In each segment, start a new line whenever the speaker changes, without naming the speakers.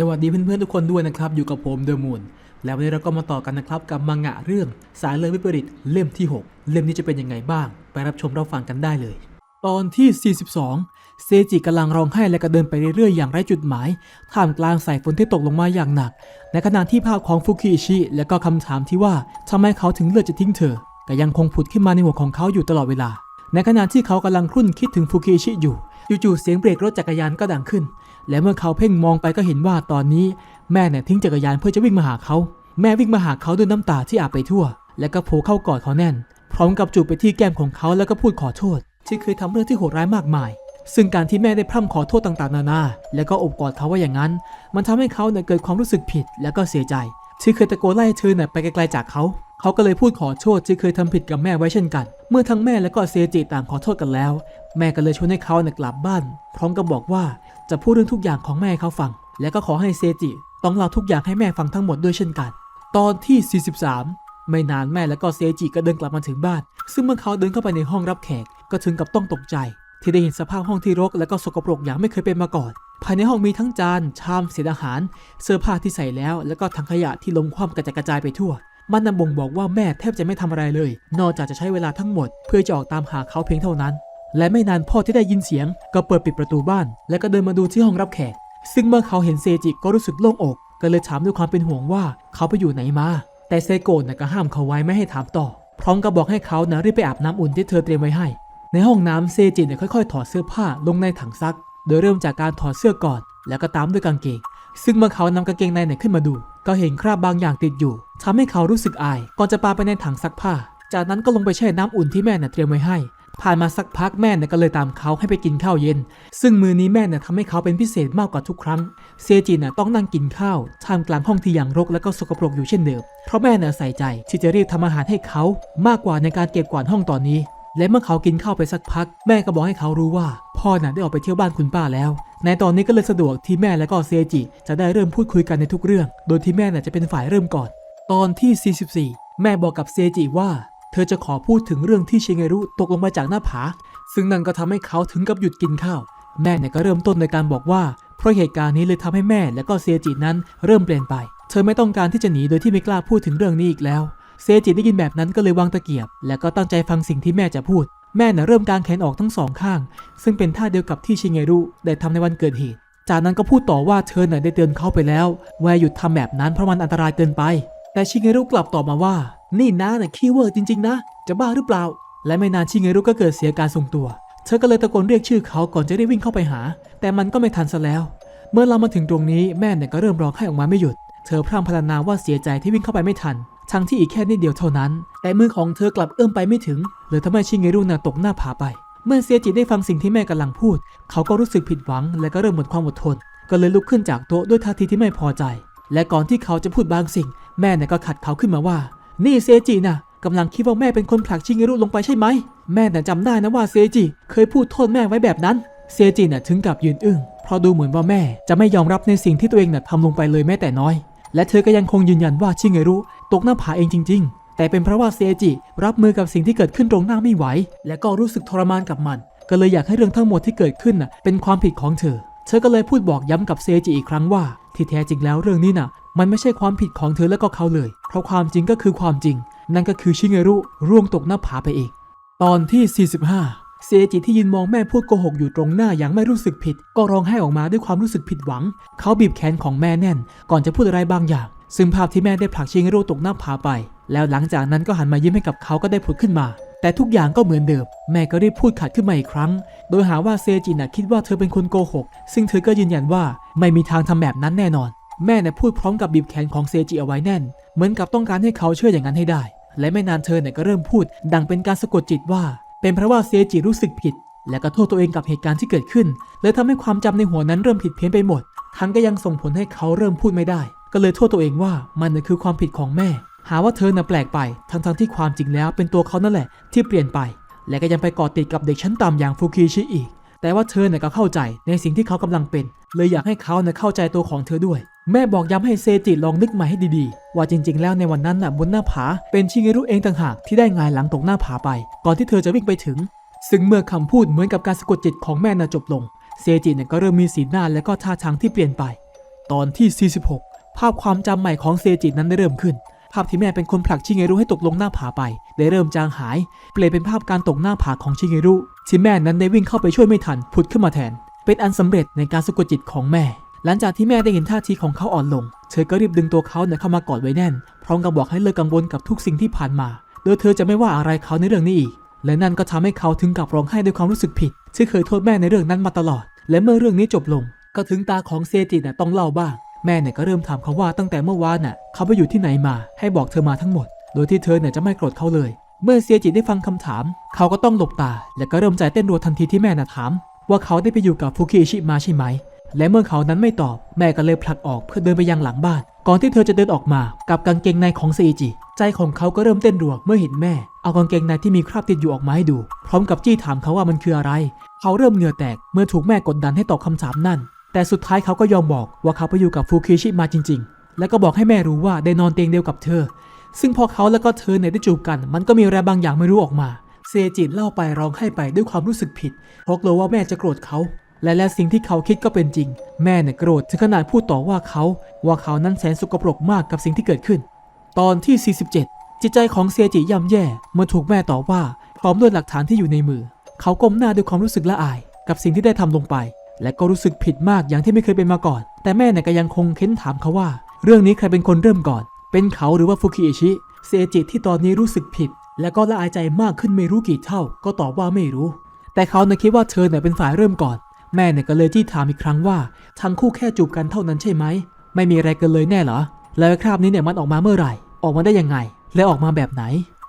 สวัสดีเพื่อนๆทุกคนด้วยนะครับอยู่กับผมเดอะมูนแล้ววันนี้เราก็มาต่อกันนะครับกับมังงะเรื่อง สายเลยวิปริตเล่มที่ 6 เล่มนี้จะเป็นยังไงบ้าง ไปรับชมรับฟังกันได้เลย ตอนที่ 42 เซจิกำลังร้องไห้และก็เดินไปเรื่อยๆอย่างไร้จุดหมายท่ามกลางสายฝนที่ตกลงมาอย่างหนัก ในขณะที่ภาพของฟุกิอิชิและก็คำถามที่ว่าทำไมเขาถึงเลือกจะทิ้งเธอก็ยังคงผุดขึ้นมาในหัวของเขาอยู่ตลอดเวลา ในขณะที่เขากำลังครุ่นคิดถึงฟุกิอิชิอยู่ จู่ๆเสียงเบรกรถจักรยานก็ดังขึ้น และเมื่อเขาเพ่งมองไปก็เห็นว่าตอนนี้แม่เนี่ยทิ้งจักรยานเพื่อจะวิ่งมาหาเขา แม่วิ่งมาหาเขาด้วยน้ำตาที่อาบไปทั่ว และก็โผล่เข้ากอดเขาแน่น พร้อมกับจูบไปที่แก้มของเขาแล้วก็พูดขอโทษ ที่เคยทำเรื่องที่โหดร้ายมากมาย ซึ่งการที่แม่ได้พร่ำขอโทษต่างๆ นานา แล้วก็อบกอดเขาว่าอย่างนั้น มันทำให้เขาเนี่ยเกิดความรู้สึกผิด แล้วก็เสียใจ ที่เคยตะโกนไล่เธอเนี่ยไปไกลๆจากเขา เขาก็เลยพูดขอโทษที่เคยทำผิดกับแม่ไว้เช่นกัน เมื่อทั้งแม่และก็เซจิต่างขอโทษกันแล้ว แม่ก็เลยชวนให้เขาเนี่ยกลับบ้าน พร้อมกับบอกว่าจะพูดเรื่องทุกอย่างของแม่ให้เขาฟัง และก็ขอให้เซจิต้องเล่าทุกอย่างให้แม่ฟังทั้งหมดด้วยเช่นกัน ตอนที่ 43 ไม่นานแม่และก็เซจิก็เดินกลับมาถึงบ้าน ซึ่งเมื่อเขาเดินเข้าไปในห้องรับแขกก็ถึงกับต้องตกใจ ที่ได้เห็นสภาพห้องที่รกและก็สกปรกอย่างไม่เคยเป็นมาก่อน ภายในห้องมีทั้งจาน ชามเศษอาหาร เสื้อผ้าที่ใส่แล้ว แล้วก็ถังขยะที่ล้มคว่ำกระจัดกระจายไปทั่ว มันนำบ่งบอกว่าแม่แทบจะไม่ทำอะไรเลย นอกจากจะใช้เวลาทั้งหมด เพื่อจะออกตามหาเขาเพียงเท่านั้น และไม่นานพ่อที่ได้ยินเสียง ก็เปิดปิดประตูบ้าน และก็เดินมาดูที่ห้องรับแขก ซึ่งเมื่อเขาเห็นเซจิก็รู้สึกโล่งอก ก็เลยถามด้วยความเป็นห่วงว่าเขาไปอยู่ไหนมา แต่เซโกะน่ะก็ห้ามเขาไว้ไม่ให้ถามต่อ พร้อมกับบอกให้เขานะรีบไปอาบน้ำอุ่นที่เธอเตรียมไว้ให้ ในห้องน้ำเซจิเนี่ยค่อยๆ ถอดเสื้อผ้าลงในถังซัก โดยเริ่มจากการถอดเสื้อก่อน แล้วก็ตามด้วยกางเกง ซึ่งเมื่อเขานำกางเกงในเนี่ยขึ้นมาดู ก็เห็นคราบบางอย่างติดอยู่ทำให้เขารู้สึกอาย ก่อนจะปาไปในถังซักผ้า จากนั้นก็ลงไปแช่น้ำอุ่นที่แม่เนี่ยเตรียมไว้ให้ ผ่านมาสักพักแม่เนี่ยก็เลยตามเขาให้ไปกินข้าวเย็น ซึ่งมือนี้แม่เนี่ยทำให้เขาเป็นพิเศษมากกว่าทุกครั้ง เซจิเนี่ยต้องนั่งกินข้าวท่ามกลางห้องที่อย่างรกและก็สกปรกอยู่เช่นเดิม เพราะแม่เนี่ยใส่ใจที่จะรีบทำอาหารให้เขามากกว่าในการเก็บกวาดห้องตอนนี้ และเมื่อเขากินข้าวไปสักพัก แม่ก็บอกให้เขารู้ว่า พ่อน่ะได้ออกไปเที่ยวบ้านคุณป้าแล้ว ในตอนนี้ก็เลยสะดวกที่แม่และก็เซจิ จะได้เริ่มพูดคุยกันในทุกเรื่อง โดยที่แม่น่ะจะเป็นฝ่ายเริ่มก่อน ตอนที่ 44 แม่บอกกับเซจิว่า เธอจะขอพูดถึงเรื่องที่ชิเงรุตกลงมาจากหน้าผา ซึ่งนั่นก็ทำให้เขาถึงกับหยุดกินข้าว แม่เนี่ยก็เริ่มต้นในการบอกว่า เพราะเหตุการณ์นี้เลยทำให้แม่และก็เซจินั้นเริ่มเปลี่ยนไป เธอไม่ต้องการที่จะหนีโดยที่ไม่กล้าพูดถึงเรื่องนี้อีกแล้ว เซจิได้ยินแบบนั้นก็เลยวางตะเกียบ และก็ตั้งใจฟังสิ่งที่แม่จะพูด แม่น่ะเริ่มกางแขนออกทั้งสองข้าง ซึ่งเป็นท่าเดียวกับที่ชิเงรุได้ทำในวันเกิดเหตุ จากนั้นก็พูดต่อว่าเธอน่ะได้เตือนเขาไปแล้วว่าหยุดทำแบบนั้นเพราะมันอันตรายเกินไป แต่ชิเงรุกลับตอบมาว่า นี่นะน่ะขี้เวอร์จริงๆนะ จะบ้าหรือเปล่า และไม่นานชิเงรุก็เกิดเสียการทรงตัว เธอก็เลยตะโกนเรียกชื่อเขาก่อนจะได้วิ่งเข้าไปหา แต่มันก็ไม่ทันซะแล้ว เมื่อเรามาถึงตรงนี้แม่เนี่ยก็เริ่มร้องไห้ออกมาไม่หยุด เธอพร่ำพรรณนาว่าเสียใจที่วิ่งเข้าไปไม่ทัน ทั้งที่อีกแค่นิดเดียวเท่านั้น แต่มือของเธอกลับเอื้อมไปไม่ถึงเลยทำให้ชิเงรุน่ะตกหน้าผาไป เมื่อเซียจิได้ฟังสิ่งที่แม่กำลังพูด เขาก็รู้สึกผิดหวัง และก็เริ่มหมดความอดทน ก็เลยลุกขึ้นจากโต๊ะด้วยท่าทีที่ไม่พอใจ และก่อนที่เขาจะพูดบางสิ่ง แม่เนี่ยก็ขัดเขาขึ้นมาว่า นี่เซจิน่ะกำลังคิดว่าแม่เป็นคนผลักชิเงรุลงไปใช่ไหม แม่น่ะจำได้นะว่าเซจิเคยพูดโทษแม่ไว้แบบนั้น เซจิน่ะถึงกับยืนอึ้งเพราะดูเหมือนว่าแม่จะไม่ยอมรับในสิ่งที่ตัวเองน่ะทำลงไปเลยแม้แต่น้อย และเธอก็ยังคงยืนยันว่าชิเงรุตกหน้าผาเองจริง ๆ แต่เป็นเพราะว่าเซจิรับมือกับสิ่งที่เกิดขึ้นตรงหน้าไม่ไหว และก็รู้สึกทรมานกับมัน ก็เลยอยากให้เรื่องทั้งหมดที่เกิดขึ้นน่ะเป็นความผิดของเธอ เธอก็เลยพูดบอกย้ำกับเซจิอีกครั้งว่า ที่แท้จริงแล้วเรื่องนี้น่ะ มันไม่ใช่ความผิดของเธอและก็เขาเลย เพราะความจริงก็คือความจริง นั่นก็คือชิเงรุร่วงตกหน้าผาไปเอง ตอนที่ 45 เซจิที่ยืนมองแม่พูดโกหกอยู่ตรงหน้าอย่างไม่รู้สึกผิด ก็ร้องไห้ออกมาด้วยความรู้สึกผิดหวัง เขาบีบแขนของแม่แน่น ก่อนจะพูดอะไรบางอย่าง ซึ่งภาพที่แม่ได้ผลักชิเงรุตกหน้าผาไป แล้วหลังจากนั้นก็หันมายิ้มให้กับเขาก็ได้ผุดขึ้นมา แต่ทุกอย่างก็เหมือนเดิม แม่ก็รีบพูดขัดขึ้นมาอีกครั้ง โดยหาว่าเซจิน่ะคิดว่าเธอเป็นคนโกหก ซึ่งเธอก็ยืนยันว่าไม่มีทางทำแบบนั้นแน่นอน แม่เนี่ยพูดพร้อมกับบีบแขนของเซจิเอาไว้แน่น เหมือนกับต้องการให้เขาเชื่ออย่างนั้นให้ได้ และไม่นานเธอเนี่ยก็เริ่มพูด ดังเป็นการสะกดจิตว่า เป็นเพราะว่าเซจิรู้สึกผิด และก็โทษตัวเองกับเหตุการณ์ที่เกิดขึ้นเลยทำให้ความจำในหัวนั้นเริ่มผิดเพี้ยนไปหมด ทั้งก็ยังส่งผลให้เขาเริ่มพูดไม่ได้ ก็เลยโทษตัวเองว่ามันคือความผิดของแม่ หาว่าเธอน่ะแปลกไปทั้งๆที่ความจริงแล้วเป็นตัวเขานั่นแหละที่เปลี่ยนไป และก็ยังไปกอดติดกับเด็กชั้นต่ำอย่างฟูคิชิอีกแต่ว่าเธอเนี่ยก็เข้าใจในสิ่งที่เขากำลังเป็น เลยอยากให้เขาเนี่ยเข้าใจตัวของเธอด้วย แม่บอกย้ำให้เซจิลองนึกใหม่ให้ดีๆ ว่าจริงๆ แล้วในวันนั้นน่ะบนหน้าผาเป็นชิเงรุเองต่างหากที่ได้งายหลังตกหน้าผาไป ก่อนที่เธอจะวิ่งไปถึง ซึ่งเมื่อคำพูดเหมือนกับการสะกดจิตของแม่น่ะจบลง เซจิเนี่ยก็เริ่มมีสีหน้าและก็ท่าทางที่เปลี่ยนไป ตอนที่ 46 ภาพความจำใหม่ของเซจินั้นได้เริ่มขึ้น ภาพที่แม่เป็นคนผลักชิเงรุให้ตกลงหน้าผาไป ได้เริ่มจางหาย เปลี่ยนเป็นภาพการตกหน้าผาของชิเงรุที่แม่นั้นได้วิ่งเข้าไปช่วยไม่ทันผุดขึ้นมาแทน เป็นอันสำเร็จในการสะกดจิตของแม่ หลังจากที่แม่ได้เห็นท่าทีของเขาอ่อนลง เธอก็รีบดึงตัวเขาเนี่ยเข้ามากอดไว้แน่น พร้อมกับบอกให้เลิกกังวลกับทุกสิ่งที่ผ่านมา โดยเธอจะไม่ว่าอะไรเขาในเรื่องนี้อีก และนั่นก็ทำให้เขาถึงกับร้องไห้ด้วยความรู้สึกผิด ที่เคยโทษแม่ในเรื่องนั้นมาตลอด และเมื่อเรื่องนี้จบลง ก็ถึงตาของเซจิน่ะต้องเล่าบ้าง แม่เนี่ยก็เริ่มถามเขาว่าตั้งแต่เมื่อวานน่ะเขาไปอยู่ที่ไหนมา ให้บอกเธอมาทั้งหมด โดยที่เธอเนี่ยจะไม่โกรธเขาเลย เมื่อเซียจิได้ฟังคำถาม เขาก็ต้องหลบตา และก็เริ่มใจเต้นรัวทันทีที่แม่น่ะถาม ว่าเขาได้ไปอยู่กับฟุกิอิชิมาใช่ไหม และเมื่อเขานั้นไม่ตอบแม่ก็เลยผลักออกเพื่อเดินไปยังหลังบ้าน ก่อนที่เธอจะเดินออกมากับกางเกงในของเซจิ ใจของเขาก็เริ่มเต้นรัวเมื่อเห็นแม่ เอากางเกงในที่มีคราบติดอยู่ออกมาให้ดู พร้อมกับจี้ถามเขาว่ามันคืออะไร เขาเริ่มเหงื่อแตกเมื่อถูกแม่กดดันให้ตอบคำถามนั่น แต่สุดท้ายเขาก็ยอมบอกว่าเขาไปอยู่กับฟูคิชิมาจริง ๆ และก็บอกให้แม่รู้ว่าได้นอนเตียงเดียวกับเธอ ซึ่งพอเขาและก็เธอเนี่ยได้จูบกัน มันก็มีอะไรบางอย่างไม่รู้ออกมา เซจิเล่าไปร้องไห้ไปด้วยความรู้สึกผิดเพราะกลัวว่าแม่จะโกรธเขา และและสิ่งที่เขาคิดก็เป็นจริง แม่เนี่ยโกรธถึงขนาดพูดต่อว่าเขา ว่าเขานั้นแสนสกปรกมากกับสิ่งที่เกิดขึ้น ตอนที่ 47 จิตใจของเซจิย่ำแย่เมื่อถูกแม่ต่อว่าพร้อมด้วยหลักฐานที่อยู่ในมือ เขาก้มหน้าด้วยความรู้สึกละอาย กับสิ่งที่ได้ทำลงไป และก็รู้สึกผิดมากอย่างที่ไม่เคยเป็นมาก่อน แต่แม่เนี่ยก็ยังคงเค้นถามเขาว่า เรื่องนี้ใครเป็นคนเริ่มก่อน เป็นเขาหรือว่าฟุกิอิชิเซจิที่ตอนนี้รู้สึกผิด และก็ละอายใจมากขึ้นไม่รู้กี่เท่า ก็ตอบว่าไม่รู้ แต่เขาเนี่ยคิดว่าเธอเนี่ยเป็นฝ่ายเริ่มก่อน แม่เนี่ยก็เลยที่ถามอีกครั้งว่า ทั้งคู่แค่จูบกันเท่านั้นใช่ไหม ไม่มีอะไรกันเลยแน่เหรอ แล้วคราบนี้เนี่ยมันออกมาเมื่อไหร่ ออกมาได้ยังไง และออกมาแบบไหน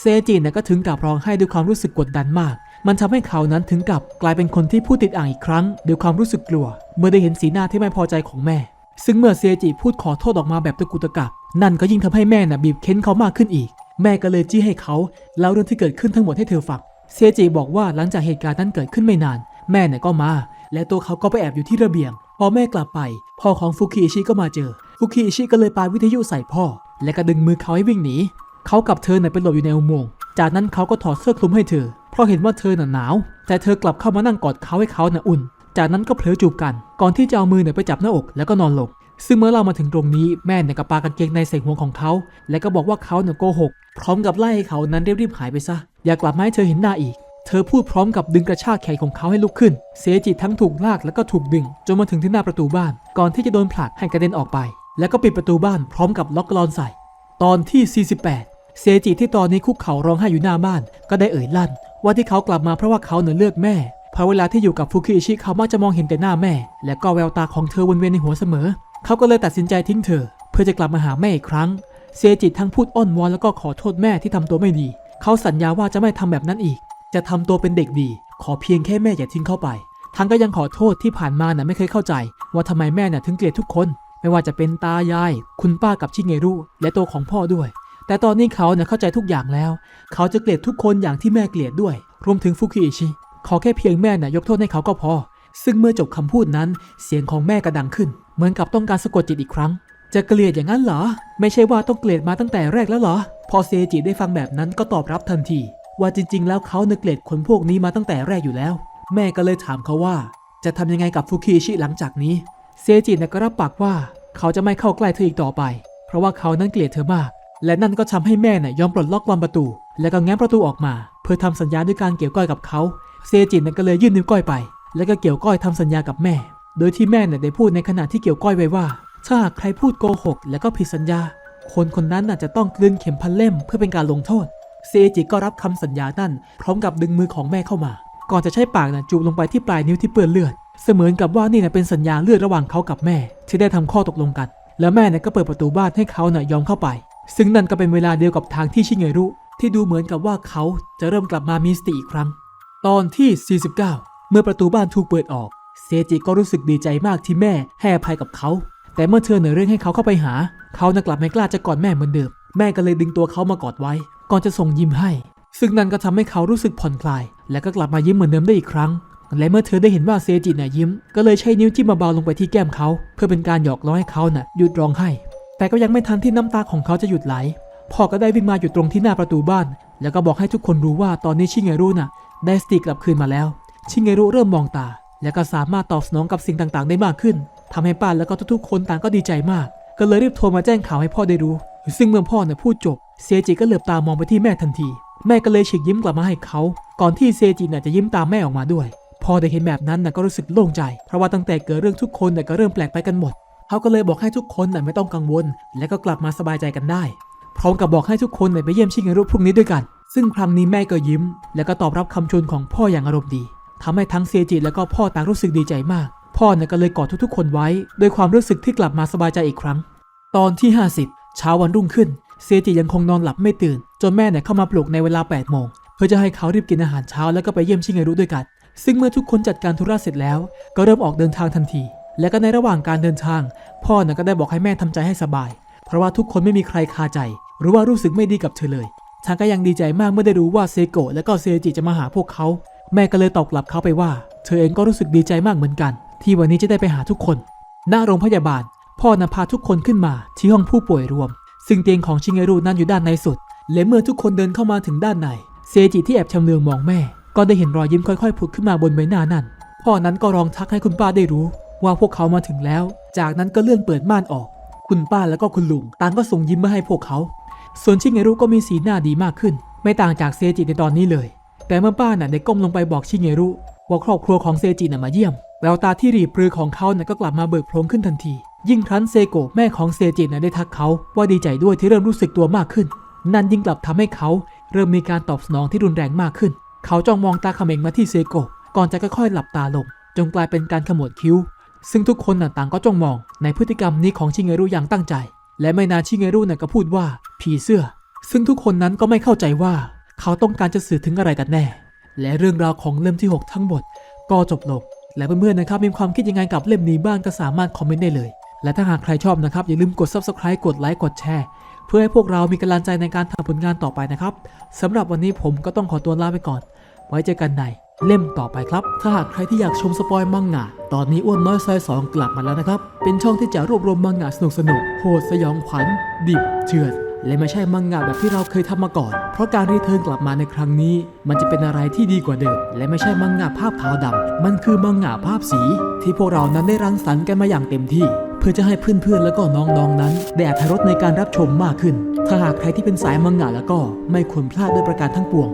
เซจิเนี่ยก็ถึงกับร้องไห้ด้วยความรู้สึกกดดันมาก มันทำให้เขานั้นถึงกับกลายเป็นคนที่พูดติดอ่างอีกครั้งด้วยความรู้สึกกลัว เมื่อได้เห็นสีหน้าที่ไม่พอใจของแม่ ซึ่งเมื่อเซจิพูดขอโทษออกมาแบบตะกุตะกักนั่นก็ยิ่งทำให้แม่น่ะบีบเค้นเขามากขึ้นอีก แม่ก็เลยจี้ให้เขาเล่าเรื่องที่เกิดขึ้นทั้งหมดให้เธอฟังเซจิบอกว่าหลังจากเหตุการณ์นั้นเกิดขึ้นไม่นาน แม่เนี่ยก็มา และตัวเขาก็ไปแอบอยู่ที่ระเบียง พอแม่กลับไป พ่อของฟุกิอิชิก็มาเจอ ฟุกิอิชิก็เลยปาวิทยุใส่พ่อ และก็ดึงมือเขาให้วิ่งหนี เขากับเธอเนี่ยไปหลบอยู่ในอุโมงค์ จากนั้นเขาก็ถอดเสื้อคลุมให้เธอ เพราะเห็นว่าเธอน่ะหนาว แต่เธอกลับเข้ามานั่งกอดเขาให้เขาน่ะอุ่น จากนั้นก็เผลอจูบกัน ก่อนที่จะเอามือเนี่ยไปจับหน้าอกแล้วก็นอนลง ซึ่งเมื่อเรามาถึงตรงนี้แม่เนี่ยก็ปากางเกงในใส่หัวของเขา และก็บอกว่าเขาเนี่ยโกหก พร้อมกับไล่ให้เขานั้นรีบๆหายไปซะ อย่ากลับมาให้เธอเห็นหน้าอีก เธอพูดพร้อมกับดึงกระชากแขนของเขาให้ลุกขึ้นเสียจิตทั้งถูกลากแล้วก็ถูกดึง จนมาถึงที่หน้าประตูบ้าน ก่อนที่จะโดนผลักให้กระเด็นออกไป แล้วก็ปิดประตูบ้านพร้อมกับล็อกกลอนใส่ ตอนที่ 48 เซจิที่ตอนนี้คุกเข่าร้องไห้อยู่หน้าบ้าน ก็ได้เอ่ยลั่น ว่าที่เขากลับมาเพราะว่าเขาเหนือเลือกแม่เพราะเวลาที่อยู่กับฟุกิอิชิเขามักจะมองเห็นแต่หน้าแม่ และก็แววตาของเธอวนเวียนในหัวเสมอ เขาก็เลยตัดสินใจทิ้งเธอ เพื่อจะกลับมาหาแม่อีกครั้ง เซจิทั้งพูดอ้อนวอนแล้วก็ขอโทษแม่ที่ทำตัวไม่ดี เขาสัญญาว่าจะไม่ทำแบบนั้นอีก จะทำตัวเป็นเด็กดี ขอเพียงแค่แม่อย่าทิ้งเขาไป ทั้งก็ยังขอโทษที่ผ่านมาน่ะไม่เคยเข้าใจ ว่าทำไมแม่น่ะถึงเกลียดทุกคน ไม่ว่าจะเป็นตายาย คุณป้ากับชิเงรุและตัวของพ่อด้วย แต่ตอนนี้เขาเนี่ยเข้าใจทุกอย่างแล้ว เขาจะเกลียดทุกคนอย่างที่แม่เกลียดด้วย รวมถึงฟุกิอิชิ ขอแค่เพียงแม่น่ะยกโทษให้เขาก็พอ ซึ่งเมื่อจบคำพูดนั้น เสียงของแม่ก็ดังขึ้น เหมือนกับต้องการสะกดจิตอีกครั้ง จะเกลียดอย่างนั้นเหรอ ไม่ใช่ว่าต้องเกลียดมาตั้งแต่แรกแล้วเหรอ พอเซจิได้ฟังแบบนั้นก็ตอบรับทันที ว่าจริง ๆ แล้วเขาเนเกลียดคนพวกนี้มาตั้งแต่แรกอยู่แล้ว แม่ก็เลยถามเขาว่า จะทำยังไงกับฟุกิชิหลังจากนี้ เซจิเนี่ยก็รับปากว่าเขาจะไม่เข้าใกล้เธออีกต่อไป เพราะว่าเขานั้นเกลียดเธอมาก และนั่นก็ทำให้แม่เนี่ยยอมปลดล็อกกรอนประตู แล้วก็แง้มประตูออกมา เพื่อทำสัญญาด้วยการเกี่ยวก้อยกับเขา เซจิเนี่ยก็เลยยื่นนิ้วก้อยไป แล้วก็เกี่ยวก้อยทำสัญญากับแม่ โดยที่แม่เนี่ยได้พูดในขณะที่เกี่ยวก้อยไว้ว่า ถ้าหากใครพูดโกหก แล้วก็ผิดสัญญา คนคนนั้นน่ะจะต้องกลืนเข็มพันเล่มเพื่อเป็นการลงโทษ เซจิก็รับคำสัญญานั่น พร้อมกับดึงมือของแม่เข้ามา ก่อนจะใช้ปากน่ะจูบลงไปที่ปลายนิ้วที่เปื้อนเลือด เสมือนกับว่านี่นะเป็นสัญญาเลือดระหว่างเขากับแม่ ที่ได้ทำข้อตกลงกัน แล้วแม่นี่ก็เปิดประตูบ้านให้เขาน่ะยอมเข้าไป ซึ่งนั่นก็เป็นเวลาเดียวกับทางที่ชิเงรุที่ดูเหมือนกับว่าเขาจะเริ่มกลับมามีสติอีกครั้ง ตอนที่ 49 เมื่อประตูบ้านถูกเปิดออก เซจิก็รู้สึกดีใจมากที่แม่ให้อภัยกับเขา แต่เมื่อเธอเหนือเรื่องให้เขาเข้าไปหา เขานะกลับไม่กล้าจะกอดแม่เหมือนเดิม แม่ก็เลยดึงตัวเขามากอดไว้ ก่อนจะส่งยิ้มให้ ซึ่งนั่นก็ทำให้เขารู้สึกผ่อนคลาย และก็กลับมายิ้มเหมือนเดิมได้อีกครั้ง และเมื่อเธอได้เห็นว่าเซจิน่ะยิ้ม ก็เลยใช้นิ้วจิ้มเบาๆลงไปที่แก้มเขา เพื่อเป็นการหยอกล้อให้เขาน่ะหยุดร้องไห้ แต่ก็ยังไม่ทันที่น้ำตาของเขาจะหยุดไหล พ่อก็ได้วิ่งมาอยู่ตรงที่หน้าประตูบ้าน แล้วก็บอกให้ทุกคนรู้ว่าตอนนี้ชิเงรุน่ะ ได้สติกลับคืนมาแล้ว ชิเงรุเริ่มมองตา และก็สามารถตอบสนองกับสิ่งต่างๆ ได้มากขึ้นทำให้ป้าแล้วก็ทุกๆ คนต่างก็ดีใจมาก ก็เลยรีบโทรมาแจ้งข่าวให้พ่อได้รู้ ซึ่งเมื่อพ่อเนี่ยพูดจบ เซจิก็เหลือบตามองไปที่แม่ทันที แม่ก็เลยฉีกยิ้มกลับมาให้เขา ก่อนที่เซจิน่ะจะยิ้มตามแม่ออกมาด้วย พอได้เห็นแบบนั้นน่ะก็รู้สึกโล่งใจ เพราะว่าตั้งแต่เกิดเรื่องทุกคนน่ะก็เริ่มแปลกไปกันหมด เขาก็เลยบอกให้ทุกคนน่ะไม่ต้องกังวล และก็กลับมาสบายใจกันได้ พร้อมกับบอกให้ทุกคนน่ะไปเยี่ยมชิเงรุพรุ่งนี้ด้วยกัน ซึ่งครั้งนี้แม่ก็ยิ้ม และก็ตอบรับคำชวนของพ่ออย่างอารมณ์ดีทำให้ทั้งเซจิและก็พ่อต่างรู้สึกดีใจมาก พ่อน่ะก็เลยกอดทุกๆ คนไว้ด้วยความรู้สึกที่กลับมาสบายใจอีกครั้ง ตอนที่ 50 เช้าวันรุ่งขึ้น เซจิยังคงนอนหลับไม่ตื่น จนแม่เนี่ยเข้ามาปลุกในเวลา8โมงเพื่อจะให้เขารีบกินอาหารเช้าแล้วก็ไปเยี่ยมชิเงรุด้วยกัน ซึ่งเมื่อทุกคนจัดการธุระเสร็จแล้ว ก็เริ่มออกเดินทางทันที และก็ในระหว่างการเดินทาง พ่อน่ะก็ได้บอกให้แม่ทำใจให้สบาย เพราะว่าทุกคนไม่มีใครคาใจ หรือว่ารู้สึกไม่ดีกับเธอเลยทางก็ยังดีใจมากเมื่อได้รู้ว่าเซโกะและก็เซจิจะมาหาพวกเขาแม่ก็เลยตอบกลับเขาไปว่า เธอเองก็รู้สึกดีใจมากเหมือนกัน ที่วันนี้จะได้ไปหาทุกคน หน้าโรงพยาบาล พ่อนำพาทุกคนขึ้นมาที่ห้องผู้ป่วยรวม ซึ่งเตียงของชิเงรุนั้นอยู่ด้านในสุด และเมื่อทุกคนเดินเข้ามาถึงด้านใน เซจิที่แอบชำเลืองมองแม่ ก็ได้เห็นรอยยิ้มค่อยๆผุดขึ้นมาบนใบหน้านั่น พ่อนั้นก็ร้องทักให้คุณป้าได้รู้ ว่าพวกเขามาถึงแล้ว จากนั้นก็เลื่อนเปิดม่านออก คุณป้าแล้วก็คุณลุงต่างก็ส่งยิ้มมาให้พวกเขา ส่วนชิเงรุก็มีสีหน้าดีมากขึ้น ไม่ต่างจากเซจิในตอนนี้เลย แต่เมื่อป้าน่ะได้ก้มลงไปบอกชิเงรุว่าครอบครัวของเซจิน่ะมาเยี่ยมแววตาที่รีบปรือของเขาน่ะก็กลับมาเบิกโพลงขึ้นทันที ยิ่งครั้นเซโกะแม่ของเซจินะได้ทักเขาว่าดีใจด้วยที่เริ่มรู้สึกตัวมากขึ้น นั่นยิ่งกลับทำให้เขาเริ่มมีการตอบสนองที่รุนแรงมากขึ้น เขาจ้องมองตาเขม็งมาที่เซโกะก่อนจะค่อยๆหลับตาลง จนกลายเป็นการขมวดคิ้ว ซึ่งทุกคนต่างก็จ้องมองในพฤติกรรมนี้ของชิเงรุอย่างตั้งใจ และไม่นานชิเงรุน่ะก็พูดว่าผีเสื้อ ซึ่งทุกคนนั้นก็ไม่เข้าใจว่า เขาต้องการจะสื่อถึงอะไรกันแน่ และเรื่องราวของเล่มที่ 6 ทั้งหมด ก็จบลง และเพื่อนๆนะครับมีความคิดยังไงกับเล่มนี้บ้างก็สามารถคอมเมนต์ได้เลย และถ้าหากใครชอบนะครับ อย่าลืมกด subscribe กดไลค์กดแชร์ เพื่อให้พวกเรามีกำลังใจในการทำผลงานต่อไปนะครับสำหรับวันนี้ผมก็ต้องขอตัวลาไปก่อน ไว้เจอกันในเล่มต่อไปครับ ถ้าหากใครที่อยากชมสปอยมังงะ ตอนนี้อ้วนน้อยซอยสองกลับมาแล้วนะครับ เป็นช่องที่จะรวบรวมมังงะสนุกสนุกโหดสยองขวัญ ดิบเถื่อนและไม่ใช่มังงะแบบที่เราเคยทำมาก่อน เพราะการรีเทิร์นกลับมาในครั้งนี้ มันจะเป็นอะไรที่ดีกว่าเดิม และไม่ใช่มังงะภาพขาวดำมันคือมังงะภาพสี ที่พวกเรานั้นได้รังสรรค์กันมาอย่างเต็มที่ เพื่อจะให้เพื่อนๆ แล้วก็น้องๆนั้นได้อัธรสในการรับชมมากขึ้น ถ้าหากใครที่เป็นสายมังงะแล้วก็ไม่ควรพลาดด้วยประการทั้งปวง